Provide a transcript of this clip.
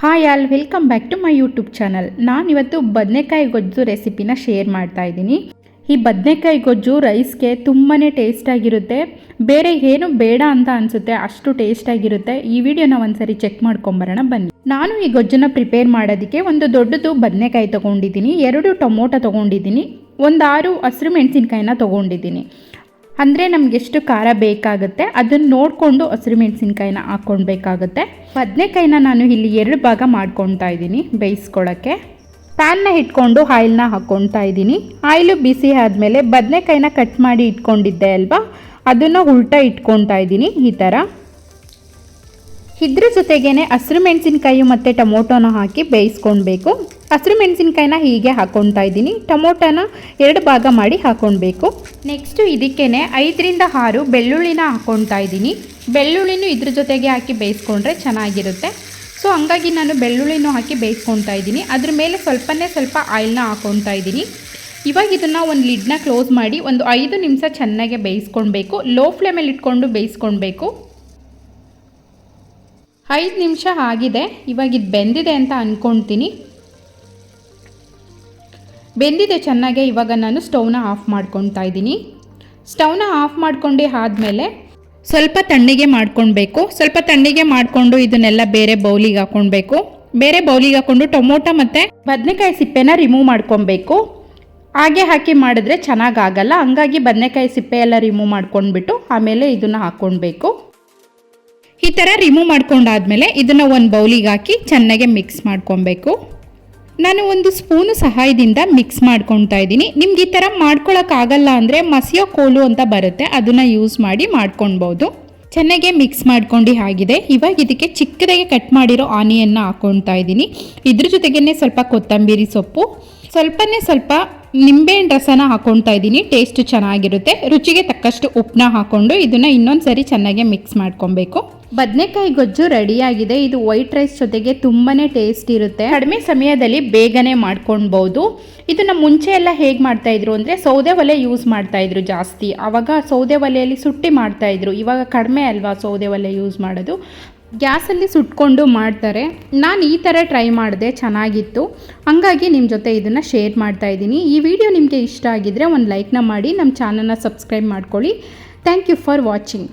Hi all welcome back to my YouTube channel ನಾನಿವತ್ತು ಬದನೆಕಾಯಿ ಗೊಜ್ಜು ರೆಸಿಪಿನ ಶೇರ್ ಮಾಡ್ತಾ ಇದ್ದೀನಿ. ಈ ಬದನೆಕಾಯಿ ಗೊಜ್ಜು ರೈಸ್ಗೆ ತುಂಬಾ ಟೇಸ್ಟಾಗಿರುತ್ತೆ ಬೇರೆ ಏನು ಬೇಡ ಅಂತ ಅನಿಸುತ್ತೆ, ಅಷ್ಟು ಟೇಸ್ಟಾಗಿರುತ್ತೆ ಈ ವಿಡಿಯೋನ ಒಂದ್ಸರಿ ಚೆಕ್ ಮಾಡ್ಕೊಂಬರೋಣ, ಬನ್ನಿ. ನಾನು ಈ ಗೊಜ್ಜನ್ನ ಪ್ರಿಪೇರ್ ಮಾಡೋದಕ್ಕೆ ಒಂದು ದೊಡ್ಡದು ಬದನೆಕಾಯಿ ತೊಗೊಂಡಿದ್ದೀನಿ. ಎರಡು ಟೊಮೊಟೊ ತೊಗೊಂಡಿದ್ದೀನಿ. ಒಂದು ಆರು ಹಸಿರು ಮೆಣಸಿನ್ಕಾಯಿನ ತೊಗೊಂಡಿದ್ದೀನಿ. ಅಂದರೆ ನಮ್ಗೆ ಎಷ್ಟು ಖಾರ ಬೇಕಾಗುತ್ತೆ ಅದನ್ನು ನೋಡಿಕೊಂಡು ಹಸಿರು ಮೆಣಸಿನ್ಕಾಯಿನ ಹಾಕ್ಕೊಳ್ಬೇಕಾಗುತ್ತೆ. ಬದನೆಕಾಯಿನ ನಾನು ಇಲ್ಲಿ ಎರಡು ಭಾಗ ಮಾಡ್ಕೊತಾ ಇದ್ದೀನಿ ಬೇಯಿಸ್ಕೊಳ್ಳೋಕ್ಕೆ ಪ್ಯಾನ್ನ ಇಟ್ಕೊಂಡು ಆಯಿಲ್ನ ಹಾಕ್ಕೊತಾ ಇದ್ದೀನಿ. ಆಯಿಲು ಬಿಸಿ ಆದಮೇಲೆ ಬದನೆಕಾಯಿನ ಕಟ್ ಮಾಡಿ ಇಟ್ಕೊಂಡಿದ್ದೆ ಅಲ್ವಾ? ಅದನ್ನು ಉಲ್ಟಾ ಇಟ್ಕೊತಾ ಇದ್ದೀನಿ ಈ ಥರ ಇದ್ರ ಜೊತೆಗೇ ಹಸಿರು ಮೆಣಸಿನ್ಕಾಯಿ ಮತ್ತು ಟೊಮೊಟೊನ ಹಾಕಿ ಬೇಯಿಸ್ಕೊಳ್ಬೇಕು. ಹಸಿರು ಮೆಣಸಿನ್ಕಾಯಿನ ಹೀಗೆ ಹಾಕ್ಕೊತಾ ಇದ್ದೀನಿ. ಟೊಮೊಟೊನ ಎರಡು ಭಾಗ ಮಾಡಿ ಹಾಕ್ಕೊಳ್ಬೇಕು ನೆಕ್ಸ್ಟು ಇದಕ್ಕೇನೆ ಐದರಿಂದ ಆರು ಬೆಳ್ಳುಳ್ಳಿನ ಹಾಕ್ಕೊತಾ ಇದ್ದೀನಿ. ಬೆಳ್ಳುಳ್ಳಿನೂ ಇದ್ರ ಜೊತೆಗೆ ಹಾಕಿ ಬೇಯಿಸ್ಕೊಂಡ್ರೆ ಚೆನ್ನಾಗಿರುತ್ತೆ. ಸೊ ಹಂಗಾಗಿ ನಾನು ಬೆಳ್ಳುಳ್ಳಿನೂ ಹಾಕಿ ಬೇಯಿಸ್ಕೊತಾ ಇದ್ದೀನಿ. ಅದ್ರ ಮೇಲೆ ಸ್ವಲ್ಪನೇ ಸ್ವಲ್ಪ ಆಯಿಲ್ನ ಹಾಕ್ಕೊತಾ ಇದ್ದೀನಿ. ಇವಾಗ ಇದನ್ನು ಒಂದು ಲಿಡ್ನ ಕ್ಲೋಸ್ ಮಾಡಿ ಒಂದು ಐದು ನಿಮಿಷ ಚೆನ್ನಾಗಿ ಬೇಯಿಸ್ಕೊಳ್ಬೇಕು. ಲೋ ಫ್ಲೇಮಲ್ಲಿ ಇಟ್ಕೊಂಡು ಬೇಯಿಸ್ಕೊಳ್ಬೇಕು. ಐದು ನಿಮಿಷ ಆಗಿದೆ. ಇವಾಗ ಇದು ಬೆಂದಿದೆ ಅಂತ ಅಂದ್ಕೊಳ್ತೀನಿ ಬೆಂದಿದೆ ಚೆನ್ನಾಗೆ, ಇವಾಗ ನಾನು ಸ್ಟವ್ನ ಆಫ್ ಮಾಡ್ಕೊತಾ ಇದ್ದೀನಿ. ಸ್ಟವ್ನ ಆಫ್ ಮಾಡ್ಕೊಂಡು ಆದಮೇಲೆ ಸ್ವಲ್ಪ ತಣ್ಣಗೆ ಮಾಡ್ಕೊಳ್ಬೇಕು. ಸ್ವಲ್ಪ ತಣ್ಣಗೆ ಮಾಡಿಕೊಂಡು ಇದನ್ನೆಲ್ಲ ಬೇರೆ ಬೌಲಿಗೆ ಹಾಕ್ಕೊಳ್ಬೇಕು ಬೇರೆ ಬೌಲಿಗೆ ಹಾಕ್ಕೊಂಡು ಟೊಮೊಟೊ ಮತ್ತು ಬದನೆಕಾಯಿ ಸಿಪ್ಪೆನ ರಿಮೂವ್ ಮಾಡ್ಕೊಬೇಕು ಹಾಗೆ ಹಾಕಿ ಮಾಡಿದ್ರೆ ಚೆನ್ನಾಗಾಗಲ್ಲ. ಹಂಗಾಗಿ ಬದನೆಕಾಯಿ ಸಿಪ್ಪೆ ಎಲ್ಲ ರಿಮೂವ್ ಮಾಡ್ಕೊಂಡ್ಬಿಟ್ಟು ಆಮೇಲೆ ಇದನ್ನು ಹಾಕ್ಕೊಳ್ಬೇಕು ಈ ಥರ ರಿಮೂವ್ ಮಾಡ್ಕೊಂಡಾದ್ಮೇಲೆ ಇದನ್ನು ಒಂದು ಬೌಲಿಗೆ ಹಾಕಿ ಚೆನ್ನಾಗಿ ಮಿಕ್ಸ್ ಮಾಡ್ಕೊಬೇಕು ನಾನು ಒಂದು ಸ್ಪೂನು ಸಹಾಯದಿಂದ ಮಿಕ್ಸ್ ಮಾಡ್ಕೊಳ್ತಾ ಇದ್ದೀನಿ. ನಿಮ್ಗೆ ಈ ಥರ ಮಾಡ್ಕೊಳ್ಳೋಕ್ಕಾಗಲ್ಲ ಅಂದರೆ ಮಸಿಯೋ ಕೋಲು ಅಂತ ಬರುತ್ತೆ. ಅದನ್ನು ಯೂಸ್ ಮಾಡಿ ಮಾಡ್ಕೊಳ್ಬೋದು ಚೆನ್ನಾಗೆ ಮಿಕ್ಸ್ ಮಾಡ್ಕೊಂಡು ಆಗಿದೆ. ಇವಾಗ ಇದಕ್ಕೆ ಚಿಕ್ಕದಾಗಿ ಕಟ್ ಮಾಡಿರೋ ಆನಿಯನ್ನು ಹಾಕೊಳ್ತಾ ಇದ್ದೀನಿ. ಇದ್ರ ಜೊತೆಗೇ ಸ್ವಲ್ಪ ಕೊತ್ತಂಬರಿ ಸೊಪ್ಪು. ಸ್ವಲ್ಪನೇ ಸ್ವಲ್ಪ ನಿಂಬೆಹಣ್ಣು ರಸನ ಹಾಕ್ಕೊತಾ ಇದ್ದೀನಿ. ಟೇಸ್ಟ್ ಚೆನ್ನಾಗಿರುತ್ತೆ. ರುಚಿಗೆ ತಕ್ಕಷ್ಟು ಉಪ್ಪನ್ನ ಹಾಕ್ಕೊಂಡು ಇದನ್ನು ಇನ್ನೊಂದು ಸರಿ ಚೆನ್ನಾಗಿ ಮಿಕ್ಸ್ ಮಾಡ್ಕೊಬೇಕು. ಬದನೆಕಾಯಿ ಗೊಜ್ಜು ರೆಡಿಯಾಗಿದೆ. ಇದು ವೈಟ್ ರೈಸ್ ಜೊತೆಗೆ ತುಂಬಾ ಟೇಸ್ಟ್ ಇರುತ್ತೆ. ಕಡಿಮೆ ಸಮಯದಲ್ಲಿ ಬೇಗನೆ ಮಾಡ್ಕೊಳ್ಬೋದು ಇದನ್ನು ಮುಂಚೆ ಎಲ್ಲ ಹೇಗೆ ಮಾಡ್ತಾಯಿದ್ರು ಅಂದರೆ ಸೌದೆ ಒಲೆ ಯೂಸ್ ಮಾಡ್ತಾಯಿದ್ರು ಜಾಸ್ತಿ. ಆವಾಗ ಸೌದೆ ಒಲೆಯಲ್ಲಿ ಸುಟ್ಟಿ ಮಾಡ್ತಾಯಿದ್ರು ಇವಾಗ ಕಡಿಮೆ ಅಲ್ವಾ ಸೌದೆ ಒಲೆ ಯೂಸ್ ಮಾಡೋದು? ಗ್ಯಾಸಲ್ಲಿ ಸುಟ್ಕೊಂಡು ಮಾಡ್ತಾರೆ. ನಾನು ಈ ಥರ ಟ್ರೈ ಮಾಡಿದೆ, ಚೆನ್ನಾಗಿತ್ತು. ಹಂಗಾಗಿ ನಿಮ್ಮ ಜೊತೆ ಇದನ್ನು ಶೇರ್ ಮಾಡ್ತಾ ಇದ್ದೀನಿ. ಈ ವಿಡಿಯೋ ನಿಮಗೆ ಇಷ್ಟ ಆಗಿದರೆ ಒಂದು ಲೈಕ್ನ ಮಾಡಿ ನಮ್ಮ ಚಾನಲ್ನ ಸಬ್ಸ್ಕ್ರೈಬ್ ಮಾಡ್ಕೊಳ್ಳಿ. Thank you for watching.